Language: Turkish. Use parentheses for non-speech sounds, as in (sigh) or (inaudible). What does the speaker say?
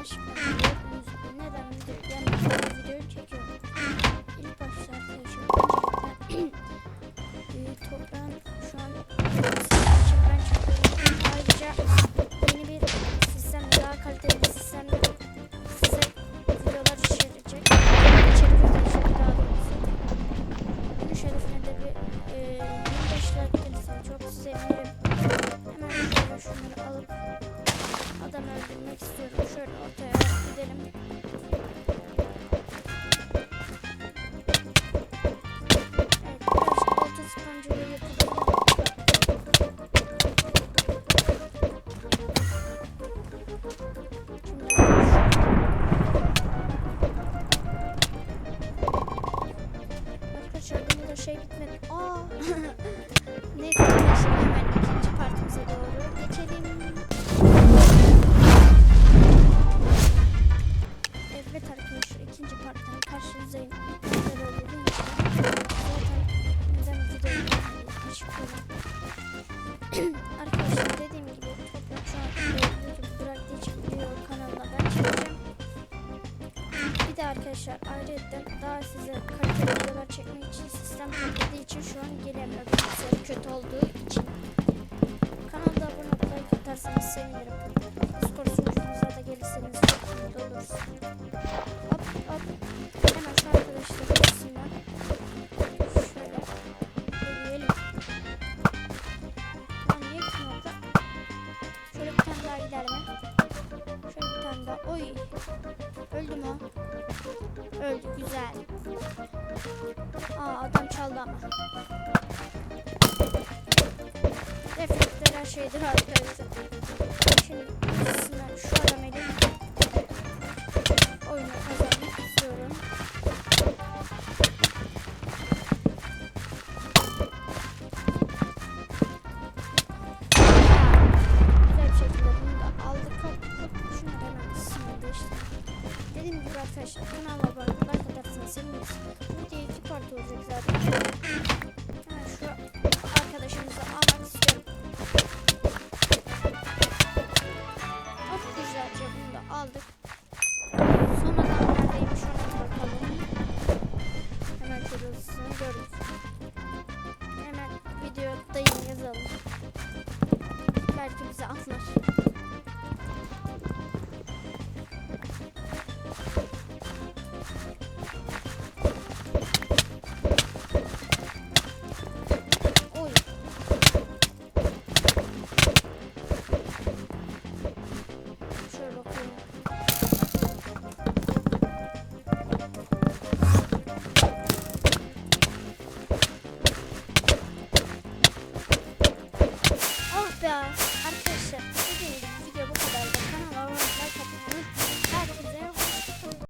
Acho que... şey bitmedi. Aa. (laughs) Neyse şimdi hemen ikinci partimize doğru geçelim. Evet arkadaşlar ikinci parttan karşınızdayım. Zaten neden videoyu (clears throat) (clears throat) arkadaşlar ayrıca daha size kaliteli videolar çekmek için sistem kaliteli için şu an gelemiyor. Bilgisayar kötü olduğu için. Kanalda abone olup like atarsanız sevinirim. Discord sunucumuza da gelirseniz çok mutlu oluruz. Hop hop. Hemen şu arkadaşlar arasından şöyle deneyelim. Lan niye kim orada? Şöyle bir tane daha gider mi? Şöyle bir tane daha. Oy. Öldü mü? Öldü. Güzel. Aa adam çaldı ama. Reflektör her şeydir arkadaşlar. Şimdi ikisinden şu adam arkadaşlar kanala abone olmayı, like atarsanız seviniriz. Bu video iki part olacak zaten.